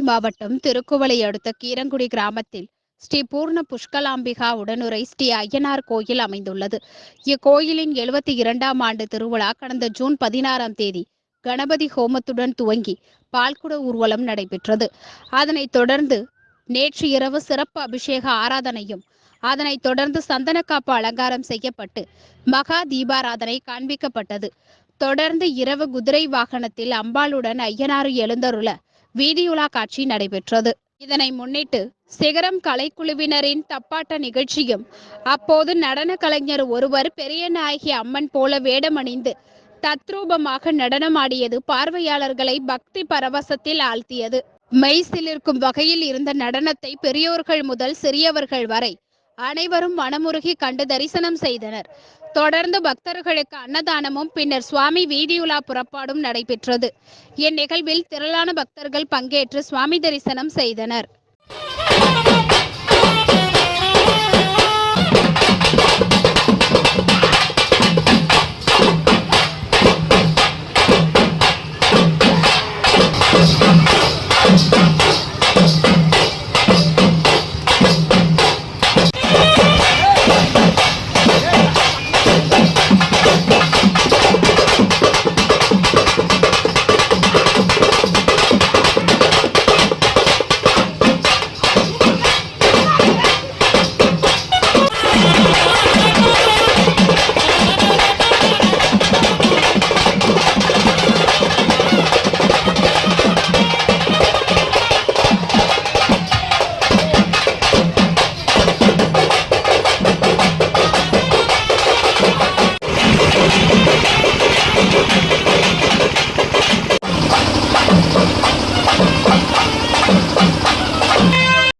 மாவட்டம் திருக்குவளை அடுத்த கீரங்குடி கிராமத்தில் ஸ்ரீ பூர்ண புஷ்கலாம்பிகா உடனுரை ஸ்ரீ ஐயனார் கோயில் அமைந்துள்ளது. இக்கோயிலின் எழுபத்தி இரண்டாம் ஆண்டு திருவிழா கடந்த ஜூன் பதினாறாம் தேதி கணபதி ஹோமத்துடன் துவங்கி பால்குட ஊர்வலம் நடைபெற்றது. அதனைத் தொடர்ந்து நேற்று இரவு சிறப்பு அபிஷேக ஆராதனையும் அதனைத் தொடர்ந்து சந்தனக்காப்பு அலங்காரம் செய்யப்பட்டு மகா தீபாராதனை காண்பிக்கப்பட்டது. தொடர்ந்து இரவு குதிரை வாகனத்தில் அம்பாளுடன் ஐயனாறு எழுந்தருள வீதியுலா காட்சி நடைபெற்றது. இதனை முன்னிட்டு சிகரம் கலைக்குழுவினரின் தப்பாட்ட நிகழ்ச்சியும் அப்போது நடன கலைஞர் ஒருவர் பெரிய நாயகி அம்மன் போல வேடமணிந்து தத்ரூபமாக நடனமாடியது பார்வையாளர்களை பக்தி பரவசத்தில் ஆழ்த்தியது. மெய்சிலிருக்கும் வகையில் இருந்த நடனத்தை பெரியோர்கள் முதல் சிறியவர்கள் வரை அனைவரும் மனமுருகி கண்டு தரிசனம் செய்தனர். தொடர்ந்து பக்தர்களுக்கு அன்னதானமும் பின்னர் சுவாமி வீதியுலா புறப்பாடும் நடைபெற்றது. இந்நிகழ்வில் திரளான பக்தர்கள் பங்கேற்று சுவாமி தரிசனம் செய்தனர். Thank